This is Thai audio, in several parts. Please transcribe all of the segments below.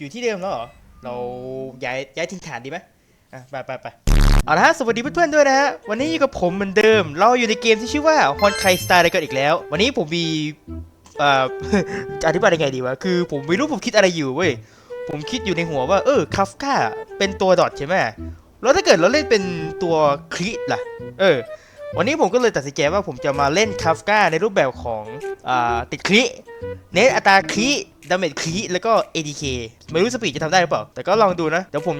อยู่ที่เดิมแล้วเหรอ เราย้ายย้ายถิ่นฐานดีไหมอะไปไปไปเอาละฮะสวัสดีเพื่อนๆด้วยนะฮะ วันนี้อยู่กับผมเหมือนเดิม เราอยู่ในเกมที่ชื่อว่าฮอนไคสตาร์ไดกันอีกแล้ว วันนี้ผมมีเอ่อจะอธิบายยังไงดีวะ คือผมไม่รู้ผมคิดอะไรอยู่เว้ย ผมคิดอยู่ในหัวว่า เออคาฟกาเป็นตัวดอทใช่ไหมแล้วถ้าเกิดเราเล่นเป็นตัวคลิล่ะ เออ วันนี้ผมก็เลยตัดสินใจว่าผมจะมาเล่นคาฟกาในรูปแบบของอติดคลิเน้นอัตราคลิดาเมจคลิแล้วก็ ADK ไม่รู้สปีดจะทำได้หรือเปล่า แต่ก็ลองดูนะ เดี๋ยวผม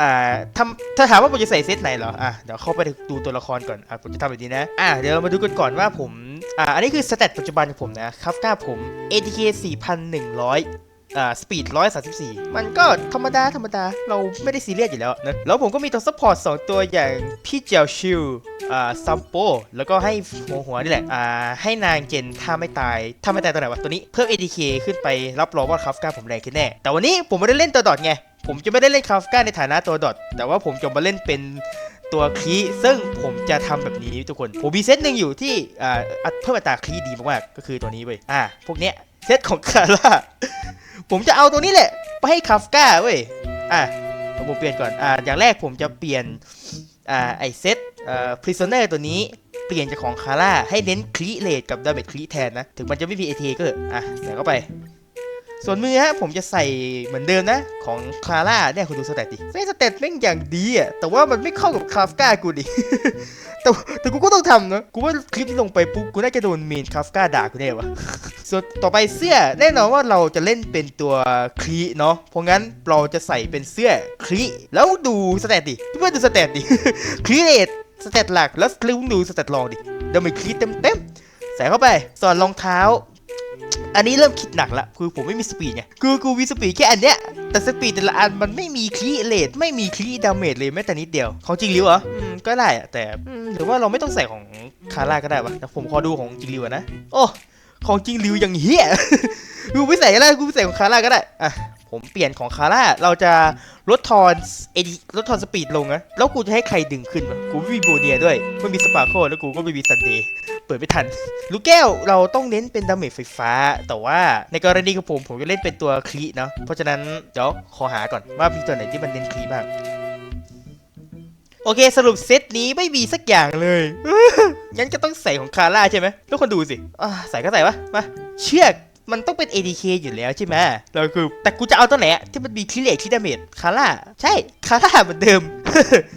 อ่าทำถ้าถามว่าผมจะใส่เซตไหนเหรอ อะ เดี๋ยวเข้าไปดูตัวละครก่อน อะ ผมจะทำแบบนี้นะ อะ เดี๋ยวเรามาดูกันก่อนว่าผม อ่า อันนี้คือสเตตปัจจุบันของผมนะคาฟกาผม ADK 4,100 อ่าสปีด134มันก็ธรรมดาธรรมดา เราไม่ได้ซีเรียสอยู่แล้วนะ แล้วผมก็มีตัวซัพพอร์ต2ตัวอย่างพี่เจลชิลอ่าซัมโปแล้วก็ให้หัวหัวนี่แหละอ่าให้นางเจนถ้าไม่ตายถ้าไม่ตายตัวไหนวะตัวนี้เพิ่ม ATK ขึ้นไปรับรองว่าคาฟก้าผมแรงขึ้นแน่ แต่วันนี้ผมไม่ได้เล่นตัวดอทไงผมจะไม่ได้เล่นคาฟก้าในฐานะตัวดอทแต่ว่าผมจะมาเล่นเป็นตัวคีซึ่งผมจะทำแบบนี้ทุกคน ผมมีเซตหนึ่งอยู่ที่อ่าเพิ่มอัตราคีดีมากๆก็คือตัวนี้เว้ยอ่าพวกเนี้ย เซตของคาร่า ผมจะเอาตัวนี้แหละ ไปให้คาฟก้าเว้ย อะเดี๋ยวผมเปลี่ยนก่อน อ่า อย่างแรกผมจะเปลี่ยน อ่า ไอเซตอ่อ prisoner ตัวนี้ เปลี่ยนจากของคาร่าให้เน้นคลีเลดกับดาเมจคลีแทนนะ ถึงมันจะไม่มีเอทีก็เถอะอะ ใส่เข้าไป ส่วนมือฮะผมจะใส่เหมือนเดิมนะ ของคาร่าเนี่ยคุณดูสเตตดิเฟสเตตแม่งอย่างดีอะแต่ว่ามันไม่เข้ากับคาฟกากูดิแต่แต่กูก็ต้องทำนะกูว่าคลิปที่ลงไปปุ๊บกูน่าจะโดนเมนคาฟกาด่ากูแน่วะส่วนต่อไปเสื้อแน่นอนว่าเราจะเล่นเป็นตัวคลีเนาะเพราะงั้นเราจะใส่เป็นเสื้อคลีแล้วดูสเตตดิเพื่อนดูสเตตดิคลีเลดสเตตหลักแล้วคลิปดูสเตตรองดิเดี๋ยวมันคลีเต็มเต็มใส่เข้าไปส่วนรองเท้า อันนี้เริ่มคิดหนักละคือผมไม่มีสปีดไงคือกูมีสปีดแค่อันเนี้ยแต่สปีดแต่ละอันมันไม่มีคลีเลดไม่มีคลีดาเมจเลยแม้แต่นิดเดียวของจริงหรือเหรอก็ได้อะแต่อืมหรือว่าเราไม่ต้องใส่ของคาร่าก็ได้วะแต่ผมขอดูของจริงหรือวนะ โอ้ของจริงริวอย่างเฮียกูไม่ใส่ก็ได้กูไม่ใส่ของคาร่าก็ได้อะ ผมเปลี่ยนของคาร่าเราจะลดทอนเอดีลดทอนสปีดลงนะแล้วกูจะให้ใครดึงขึ้นวะกูไม่มีโบเนียด้วยไม่มีสปาโคแล้วกูก็ไม่มีซันเดย์เปิดไม่ทัน ลูกแก้วเราต้องเน้นเป็นดาเมจไฟฟ้า แต่ว่าในกรณีของผมผมจะเล่นเป็นตัวคลีเนาะเพราะฉะนั้นเดี๋ยวขอหาก่อนว่ามีตัวไหนที่มันเน้นคลีบ้างโอเคสรุปเซตนี้ไม่มีสักอย่างเลยงั้นก็ต้องใส่ของคาร่าใช่ไหมทุกคนดูสิใส่ก็ใส่วะมาเชือก มันต้องเป็น ADK อยู่แล้วใช่ไหมเราคือแต่กูจะเอาตัวไหนที่มันมีคลิเลกที่ดาเมจคาร่าใช่คาร่าเหมือนเดิม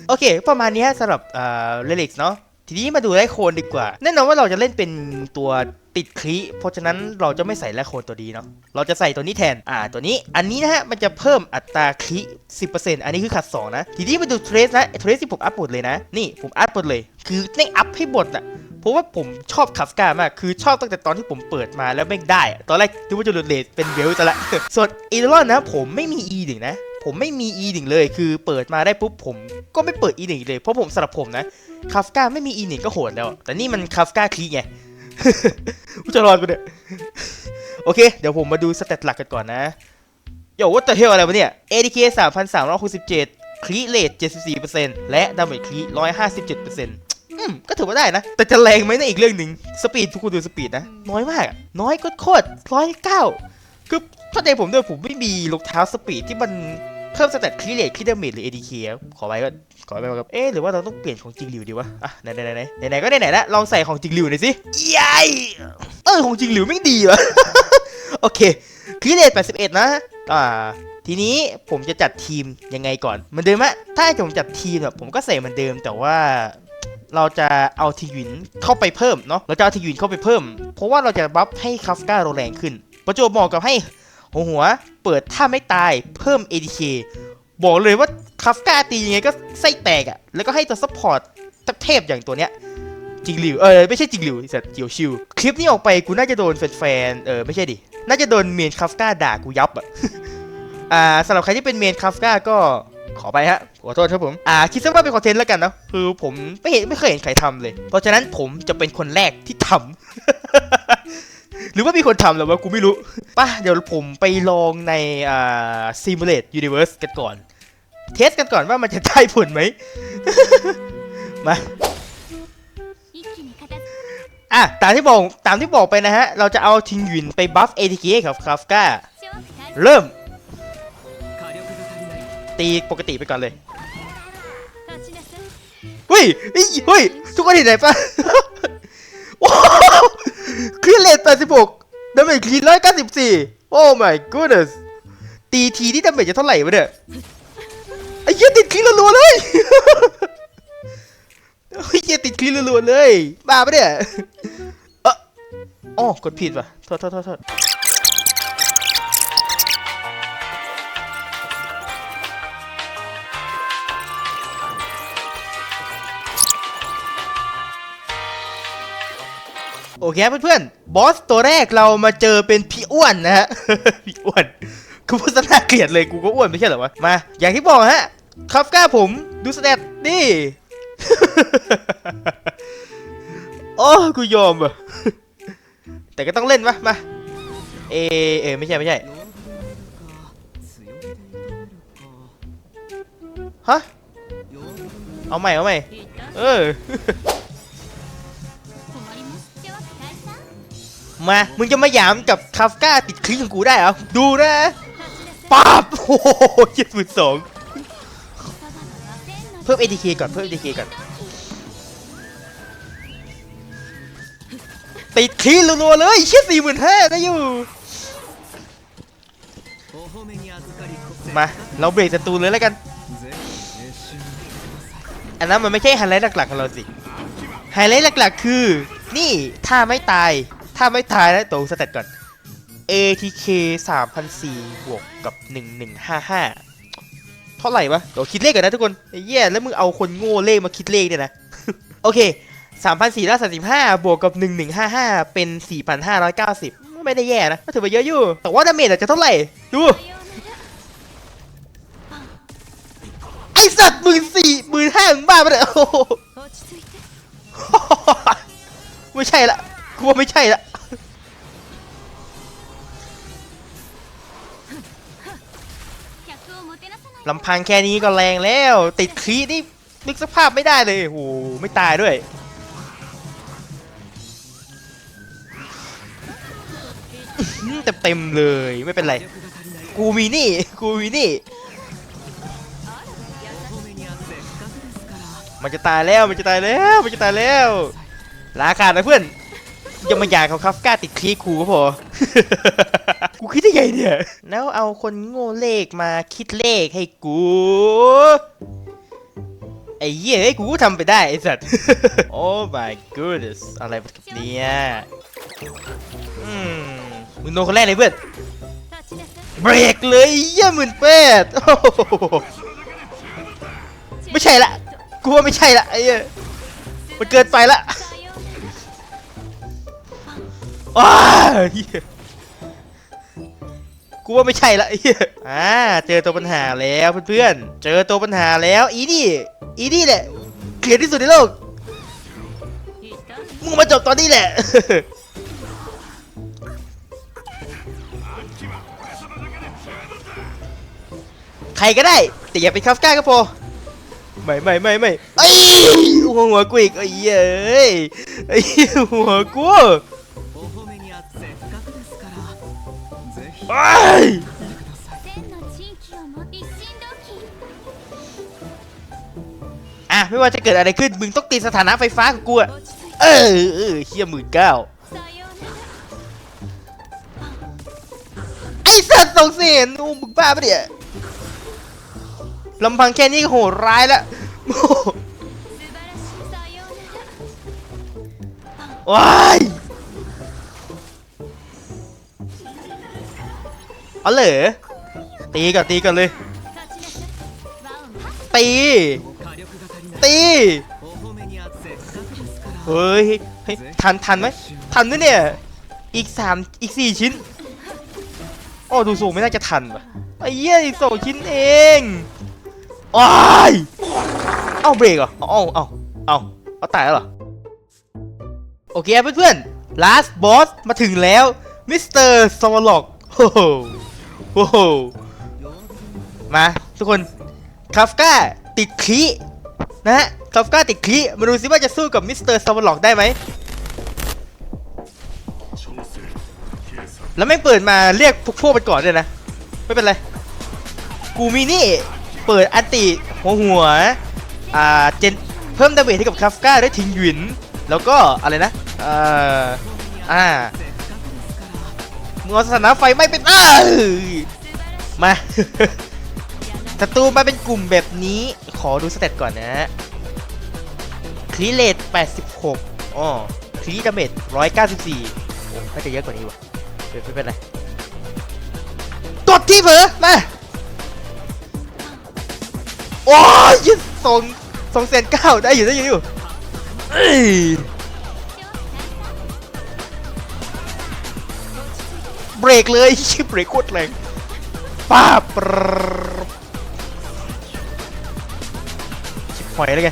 โอเค ประมาณนี้สำหรับเอ่อเรลิกเนาะทีนี้มาดูไลโคนดีกว่า แน่นอนว่าเราจะเล่นเป็นตัวติดคลีเพราะฉะนั้นเราจะไม่ใส่ไลโคนตัวดีเนาะเราจะใส่ตัวนี้แทนอ่าตัวนี้อันนี้นะฮะมันจะเพิ่มอัตราคลี10%อันนี้คือขัด 2 นะ ทีนี้มาดูเทรสนะเทรสที่ผมอัพหมดเลยนะ นี่ผมอัพหมดเลย คือในอัพให้หมดอะ ราะว่าผมชอบคาฟกามาก คือชอบตั้งแต่ตอนที่ผมเปิดมาแล้วไม่ได้ ตอนแรกคิดว่าจะหลุดเลทเป็นเวลจะละ ส่วนอีลอนนะผมไม่มี E หนึ่งนะ ผมไม่มี E หนึ่งเลย คือเปิดมาได้ปุ๊บผมก็ไม่เปิด E หนึ่งเลย เพราะผมสำหรับผมนะคาฟกาไม่มี E หนึ่งก็โหดแล้ว แต่นี่มันคาฟกาคลีไงกูจะรอดกูเนี่ยโอเค เดี๋ยวผมมาดูสเตตหลักกันก่อนนะโย่วัตเตอร์เฮลอะไรวะเนี่ย ADK 3,367คลีเลท74%และดาเมจคลี157%อืม ก็ถือว่าได้นะ แต่จะแรงไหมนะอีกเรื่องหนึ่งสปีดทุกคนดูสปีดนะ น้อยมาก น้อยก็โคตรร้อยเก้าคือเข้าใจผมด้วยผมไม่มีรองเท้าสปีดที่มันเพิ่มสเตตคลีเลทคลีเดเมจหรือ ADK อะขอไว้ก็ขอไว้ก่อนครับ เอ๊หรือว่าเราต้องเปลี่ยนของจริงหลิวดีวะ อะไหนไหนไหนไหนไหนๆก็ไหนล้วลองใส่ของจริงหลิวหน่อยสิยัยเออของจริงหลิวไม่ดีวะโอเคคลีเลท81 นะ อ่าทีนี้ผมจะจัดทีมยังไงก่อนเหมือนเดิมอะถ้าผมจัดทีมแบบผมก็ใส่เหมือนเดิมแต่ว่า เราจะเอาทีหยินเข้าไปเพิ่มเนาะเราจะเอาทีหยินเข้าไปเพิ่ม เพราะว่าเราจะบัฟให้คาฟกาเราแรงขึ้น ประจวบเหมาะกับให้หัวหัวเปิดถ้าไม่ตายเพิ่ม ADK บอกเลยว่าคาฟกาตียังไงก็ไส้แตกอะแล้วก็ให้ตัวซัพพอร์ตเทพอย่างตัวเนี้ยจิงหลิวเออไม่ใช่จิงหลิวไอ้สัตว์เจียวชิวคลิปนี้ออกไปกูน่าจะโดนแฟนๆเออไม่ใช่ดิน่าจะโดนเมนคาฟกาด่ากูยับอะอ่าสำหรับใครที่เป็นเมนคาฟกาก็ ขอไปฮะ ขอโทษครับผม อ่า คิดซะว่าเป็นคอนเทนต์แล้วกันเนาะ คือผมไม่เห็นไม่เคยเห็นใครทำเลย เพราะฉะนั้นผมจะเป็นคนแรกที่ทำ หรือว่ามีคนทำหรือว่ากูไม่รู้ ป่ะ เดี๋ยวผมไปลองในอ่า Simulate Universe กันก่อน เทสกันก่อนว่ามันจะได้ผลไหม มาอะตามที่บอกตามที่บอกไปนะฮะ เราจะเอาทิงหยินไปบัฟเอทีเกับคราฟกาเริ่ม ตีปกติไปก่อนเลยเฮ้ยเฮ้ยทุกคนเห็นไหนปะโอ้คลีนเลท86ดาเมจคลีน194 โอ้ my goodness ตีทีนี่ดาเมจจะเท่าไหร่วะเนี่ยไอ้เหี้ยติดคลีนรัวๆเลยไอ้เหี้ยติดคลีนรัวๆเลย บ้าปะเนี่ยอ๋อกดผิดป่ะโทษโทษโทษ โอเคครับเพื่อนๆบอสตัวแรกเรามาเจอเป็นพี่อ้วนนะฮะพี่อ้วนกูพูดซะน่าเกลียดเลยกูก็อ้วนไม่ใช่เหรอวะมา อย่างที่บอกฮะครับกล้าผมดูสเตตนี่โอ้กูยอมอะแต่ก็ต้องเล่นวะมาเอเอไม่ใช่ไม่ใช่ฮะเอาใหม่เอาใหม่เออ มา มึงจะมาหยามกับคาฟก้าติดคลิกของกูได้เหรอ ดูนะป๊าบโอ้โหเจ็ดหมื่สองเพิ่ม ATK ก่อน เพิ่ม ATK ก่อน ติดคลิกรัวๆเลยเชี่ยสี่หมื่นห้าได้อยู่ มา เราเบรกศัตรูเลยแล้วกัน อันนั้นมันไม่ใช่ไฮไลท์หลักๆของเราสิ ไฮไลท์หลักๆคือ นี่ ถ้าไม่ตาย ถ้าไม่ตายได้ตัวสเตตก่อน ATK 3,004บวกกับ 1155 เท่าไหร่วะตัวคิดเลขก่อนนะทุกคนแย้แล้วมึงเอาคนโง่เลขมาคิดเลขเนี่ยนะ โอเค 3,435 บวกกับ 1155 เป็น 4,590 ไม่ได้แย่นะถือว่าเยอะอยู่ แต่ว่าดาเมจจะเท่าไหร่ ดูไอสัตว์มื่สี่มื่นห้าหมื่นบ้าไปเลยโอ้โหไม่ใช่ละ กูวไม่ใช่ละลำพังแค่นี้ก็แรงแล้ว ติดคลีนี่นึกสภาพไม่ได้เลยโอ้ไม่ตายด้วยเต็มเต็มเลยไม่เป็นไร กูมีนี่ กูมีนี่ มันจะตายแล้วมันจะตายแล้วมันจะตายแล้วลาขาดนะเพื่อน ยมยาเขาครับกล้าติดคลีคูก็พอ กูคิดได้ไงเนี่ย แล้วเอาคนโง่เลขมาคิดเลขให้กู ไอ้เหี้ยไอ้กูทำไปได้ไอ้สัตว์ oh my goodness อะไรแบบเนี้ยอืมมึงโนคนแรกเลยเพื่อนเบรกเลยเยี่ยหมื่นแปดไม่ใช่ละกูว่าไม่ใช่ละไอ้เมันเกินไปละ ว้าวเหี้ยกูว่าไม่ใช่ละไอ้เหี้ยอ่าเจอตัวปัญหาแล้วเพื่อนๆ เจอตัวปัญหาแล้วอีนี่อีนี่แหละเกลียดที่สุดในโลกมึงมาจบตอนนี้แหละ ใครก็ได้ แต่อย่าเป็นคาฟก้าก็พอไม่ไม่ไม่ไม่ไอ้หัวหัวกูอีกไอ้เยเอ้ยไอ้หัวกู ไปอะไม่ว่าจะเกิดอะไรขึ้น มึงต้องตีสถานะไฟฟ้าของกูอะเออเออเฮียหมื่นเก้าไอ้สัตว์สองเสียนอูมึงบ้าปะเนี่ยลำพังแค่นี้ก็โหดร้ายแล้วว้าย เอาเลยตีก่อนตีก่อนเลย ตี ตี เฮ้ยทันทันไหมทันด้วยเนี่ย อีกสามอีกสี่ชิ้นโอ้ดูสูงไม่น่าจะทันว่ะไอ้เหี้ยอีกสองชิ้นเองอ้ายเอ้าเบรกเหรอเอ้าเอ้าเอ้าเอาตายแล้วเหรอ โอเคเพื่อนๆ last boss มาถึงแล้วมิสเตอร์สวอลล็อกโฮ โอ้โหมาทุกคนคาฟก้าติดคีนะฮะคาฟก้าติดคีมาดูซิว่าจะสู้กับมิสเตอร์ซอลล็อกได้ไหมแล้วไม่เปิดมาเรียกพวกพวกไปก่อนเลยนะ ไม่เป็นไร กูมีนี่ เปิดอันติหัวหัวอ่าเจนเพิ่มดาเมจให้กับคาฟก้าได้ทิ้งหวิน แล้วก็อะไรนะเอ่ออ่า มึงเอาสถานะไฟไม่เป็นอ้ามา ศัตรูมาเป็นกลุ่มแบบนี้ ขอดูสเตตก่อนนะฮะคลีเลต86อ๋อคลีดาเมจ194โอ้ก็จะเยอะกว่านี้ว่ะเดี๋ยวไม่เป็นไรตดที่เผลอมาโอ้ยยี่สองสองแสนเก้าได้อยู่ได้อยู่ได้อยู่ รกเลยชิบเบรกโคตรแรงป้าบปรชิบหอยแล้วไง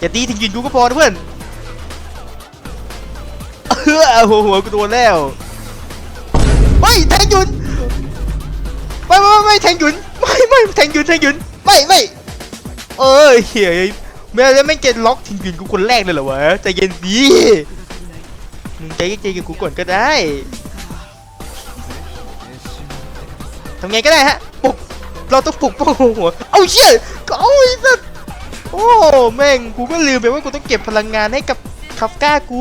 อย่าตีถึงยืนกูก็พอนะเพื่อนเออหัวหัวกูโดนแล้วเฮ้ยแทงหยุนไม่ไม่ไม่แทงหยุนไม่ไม่แทงหยุนแทงหยุนไม่ไม่เอ้ยเฮ้ยแม่แล้วไม่เกณฑ์ล็อกแทงหยุนกูคนแรกเลยเหรอวะใจเย็นดี มึงใจเย็นใจกับกูก่อนก็ได้ทำไงก็ได้ฮะปลุกเราต้องปลุกป้องหัว เอาเชี่ยก็เอาไอ้สัสโอ้แม่งกูก็ลืมไปว่ากูต้องเก็บพลังงานให้กับคาฟก้ากู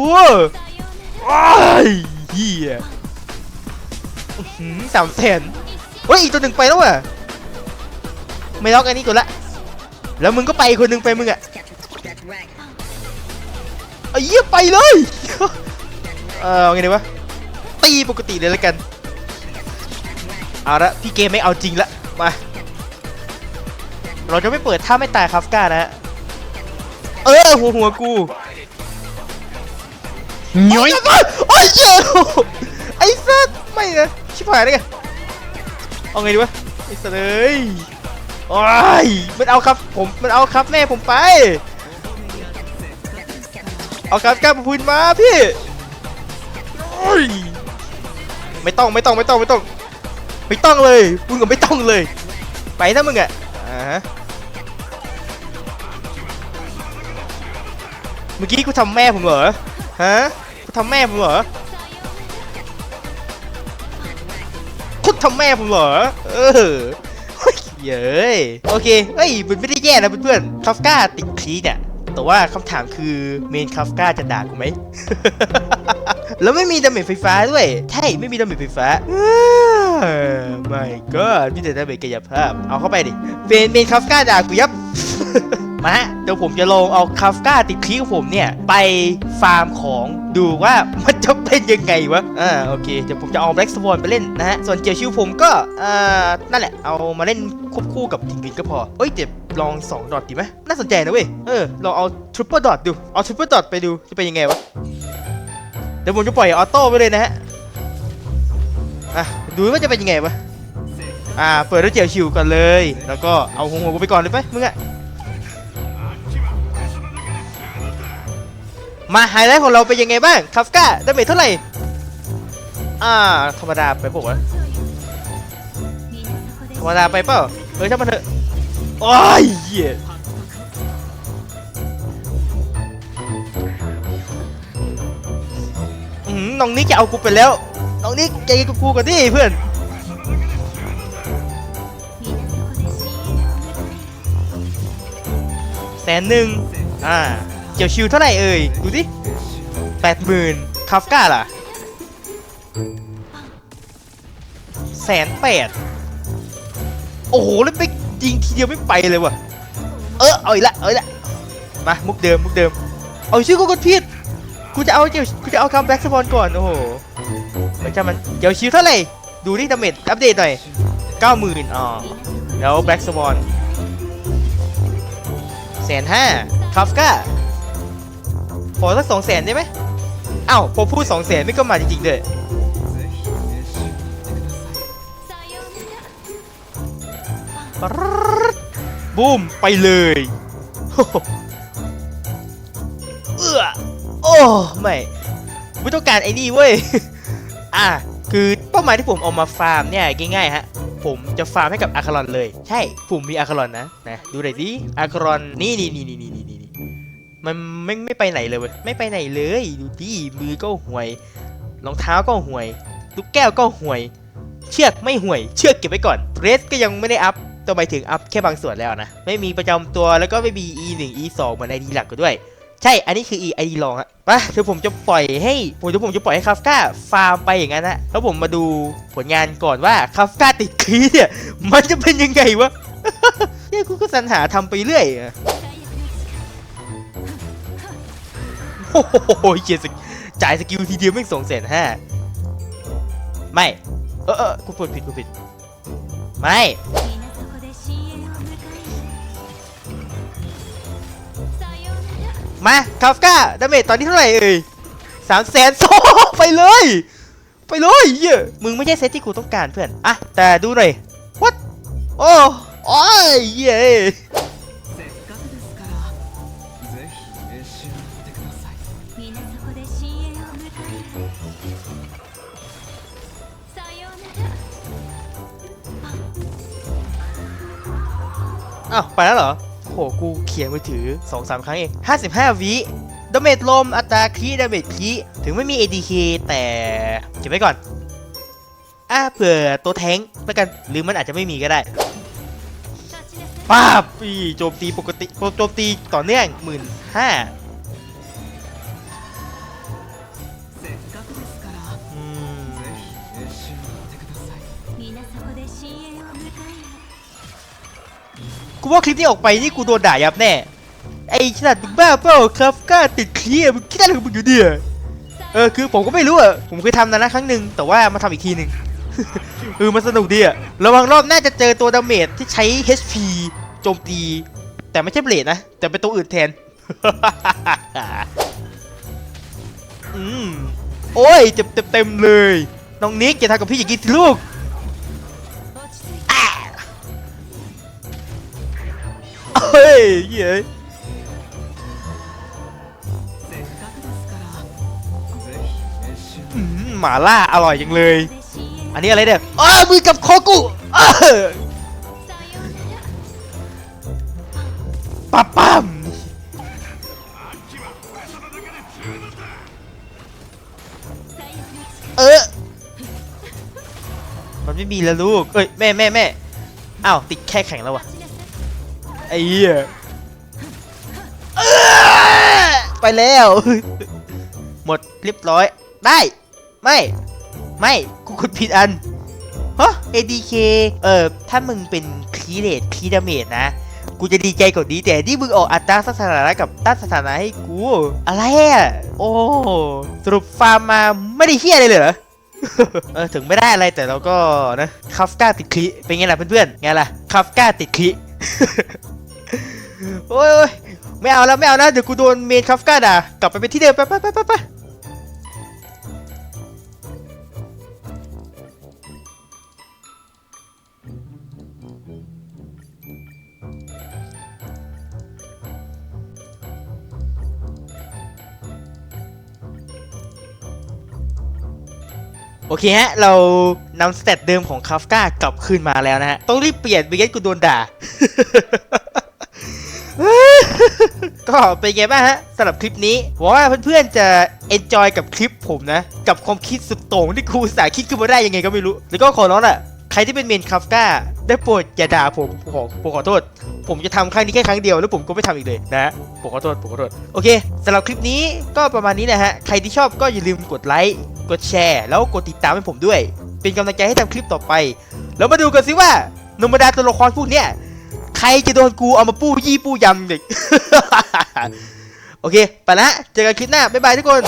อ้ายเฮียอื้อหือสามแสนเฮ้ยอีกตัวหนึ่งไปแล้วอะไม่ล็อกอันนี้ก่อนละ แล้วมึงก็ไปคนหนึ่งไปมึงอะไอ้เหี้ยไปเลย เออเอาไงดีวะตีปกติเลยแล้วกันเอาละพี่เกมไม่เอาจริงละมาเราจะไม่เปิดถ้าไม่ตายคาฟก้านะฮะเออหัวหัวกูย้อยโอ้ยเจ้าไอ้สัสไม่นะชิบหายได้ไงเอาไงดีวะไอ้สัสเอ้ยโอ้ยมันเอาครับผมมันเอาครับแม่ผมไป เอาครับกล้ามาพูนมาพี่โอ้ย ไม่ต้องไม่ต้องไม่ต้องไม่ต้อง ไม่ต้องเลยมึงก็ไม่ต้องเลย ไปนะมึงอะอ่าฮะเมื่อกี้กูทำแม่ผมเหรอฮะกูทำแม่ผมเหรอคุณทำแม่ผมเหรอเออเฮ้ยเย้ยโอเคเฮ้ยมันไม่ได้แย่นะเพื่อนๆคาฟก้าติดคลีเนี่ยแต่ว่าคำถามคือเมนคาฟก้าจะด่ากูไหม แล้วไม่มีดาเมจไฟฟ้าด้วย ใช่ไม่มีดาเมจไฟฟ้าไม่ก็มีแต่ดาเมจกายภาพ เอาเข้าไปดิเมนเมนคาฟก้าด่ากูยับมาเดี๋ยวผมจะลองเอาคาฟก้าติดคลิกของผมเนี่ย ไปฟาร์มของดูว่ามันจะเป็นยังไงวะ อ่าโอเค เดี๋ยวผมจะเอาแบล็กสวอนไปเล่นนะฮะ ส่วนเจียวชิวผมก็อ่านั่นแหละ เอามาเล่นควบคู่กับทิงวินก็พอ เอ้ยเดี๋ยวลอง 2 ดอทดีไหมน่าสนใจนะเว้ย เออลองเอาทริปเปิลดอทดู เอาทริปเปิลดอทไปดูจะเป็นยังไงวะ ดี๋ยวผมจะปล่อยออโต้ไปเลยนะฮะอะดูว่าจะเป็นยังไงวะอ่าเปิดด้วยเจียวชิวก่อนเลย แล้วก็เอาหัวหัวกูไปก่อนเลยไปมึงอะมาไฮไลท์ของเราเป็นยังไงบ้างคาฟก้าดาเมจเท่าไหร่อ่าธรรมดาไปปะวะธรรมดาไปเปล่าเออช่างมันเถอะโอ้ยเหี้ย น้องนิกจะเอากูไปแล้ว น้องนิกใจเย็นกับกูก่อนดิเพื่อน แสนหนึ่งอ่าเกี่ยวชิวเท่าไหร่เอ่ย ดูสิแปดหมื่นคาฟก้าล่ะแสนแปดโอ้โห แล้วไปยิงทีเดียวไม่ไปเลยว่ะ เออ เอาอีกละ เอาอีกละ มา มุกเดิม มุกเดิม เอาชื่อกูกดผิด กูจะเอาเกี่ยวกูจะเอาคัมแบ็กสปอนก่อน โอ้โหไม่ใช่มันเกี่ยวชิวเท่าไหร่ ดูนี่ดาเมจอัปเดตหน่อยเก้าหมื่นอ๋อแล้วแบ็กสปอนแสนห้าคาฟก้าขอสักสองแสนได้ไหมอ้าวพอพูดสองแสนไม่ก็มาจริงๆเลยปรึ๊ดบูมไปเลย ไม่ไม่ต้องการไอ้นี่เว้ย อะ คือเป้าหมายที่ผมเอามาฟาร์มเนี่ยง่ายๆฮะ ผมจะฟาร์มให้กับอาคารอนเลย ใช่ ผมมีอาคารอนนะ นะ ดูหน่อยดิอาคารอนนี่นี่นี่นี่นี่นี่นี่มันไม่ไม่ไปไหนเลยเว้ย ไม่ไปไหนเลย ดูดิ มือก็ห่วย รองเท้าก็ห่วย ลูกแก้วก็ห่วย เชือกไม่ห่วย เชือกเก็บไว้ก่อน เรสก็ยังไม่ได้อัพตัวหมายถึงอัพแค่บางส่วนแล้วนะ ไม่มีประจำตัวแล้วก็ไม่มี e 1 e 2เหมือน id หลักก็ด้วย ใช่ อันนี้คือ e id รองอะปะเดี๋ยวผมจะปล่อยให้ผมเดี๋ยวผมจะปล่อยให้คาฟกาฟาร์มไปอย่างนั้นนะแล้วผมมาดูผลงานก่อนว่าคาฟกาติดคีเนี่ยมันจะเป็นยังไงวะเนี่ยกูก็สรรหาทำไปเรื่อยโอ้โหเกียสกจ่ายสกิลทีเดียวไม่สองแสนห้าไม่ เออเออกูพูดผิดกูผิด ไม่ มาคาฟก้าดาเมจตอนนี้เท่าไหร่เอ่ยสามแสนโซไปเลย ไปเลยเยอะมึงไม่ใช่เซตที่กูต้องการเพื่อนอะแต่ดูหน่อยวัดโอ้โอ้ยเย่อ้าวไปแล้วเหรอโหกู ขียนมือถือ 2-3 ครั้งเอง 55 วิดาเมจลมอัตราคีดาเมจคีถึงไม่มี ADK แต่เก็บไว้ก่อน อ่าเผื่อตัวแทงแล้วกันหรือมันอาจจะไม่มีก็ได้ป้าปีโจมตีปกติโจมตีต่อเนื่องหมื่นห้า กูว่าคลิปนี้ออกไปนี่กูโดนด่ายับแน่ ไอ้ขนาดมึงบ้าเปล่าครับกล้าติดเคลียร์มึงคิดอะไรของมึงอยู่เนี่ยเออคือผมก็ไม่รู้อะผมเคยทำนะนะครั้งหนึ่งแต่ว่ามาทำอีกทีหนึ่งเออมันสนุกดีอะระวังรอบหน้าจะเจอตัวดาเมจที่ใช้ HP โจมตี แต่ไม่ใช่เบลดนะ แต่เป็นตัวอื่นแทนอืมโอ้ยเจ็บเต็มเลย น้องนิกอย่าทำกับพี่อย่างนี้สิลูก ยเย้หม่าล่าอร่อยจังเลย อันนี้อะไรเนี่ยอ้ามือกับโคกุปั๊บปั๊มเออ มันไม่มีแล้วลูก เอ้ย แม่แม่แม่อ้าว ติดแค่แข็งแล้ววะ ไอ้เหี้ยเอ้อไปแล้ว หมดเรียบร้อย ได้ ไม่ ไม่ กูกดผิดอันฮะ ADK เออถ้ามึงเป็นคีเรตคีดาเมจนะ กูจะดีใจกว่านี้แต่ที่มึงออกอัตราสถานะกับต้านสถานะให้กู อะไรอะ โอ้ สรุปฟาร์มมาไม่ได้เฮี้ยอะไรเลยเหรอ เออ ถึงไม่ได้อะไรแต่เราก็นะคาฟก้าติดคลิเป็นไงล่ะเพื่อนๆไงล่ะคาฟก้าติดคลิ โอ้ยโอ้ยไม่เอาแล้วไม่เอานะเดี๋ยวกูโดนเมนคาฟก้าด่ากลับไปเป็นที่เดิมไปไปไปไปไปโอเคฮะ เรานำสเตตเดิมของคาฟก้ากลับคืนมาแล้วนะฮะ ต้องรีบเปลี่ยนไม่งั้นกูโดนด่า ก็เป็นไงบ้างฮะสำหรับคลิปนี้หวังว่าเพื่อนๆจะ enjoy กับคลิปผมนะ กับความคิดสุดโต่งที่ครูสาคิดขึ้นมาได้ยังไงก็ไม่รู้ แล้วก็ขอร้องล่ะใครที่เป็นเมนคาฟก้าได้โปรดอย่าด่าผมผมขอผมขอโทษ ผมจะทำครั้งนี้แค่ครั้งเดียวแล้วผมก็ไม่ทำอีกเลยนะผมขอโทษผมขอโทษโอเคสำหรับคลิปนี้ก็ประมาณนี้นะฮะใครที่ชอบก็อย่าลืมกดไลค์กดแชร์ แล้วกดติดตามให้ผมด้วย เป็นกำลังใจให้ทำคลิปต่อไป แล้วมาดูกันสิว่านมบรรดาตัวละครพวกเนี้ย ใครจะโดนกูเอามาปู้ยี่ปู้ยำเด็ก โอเค ไปละ เจอกันคลิปหน้า บ๊ายบายทุกคน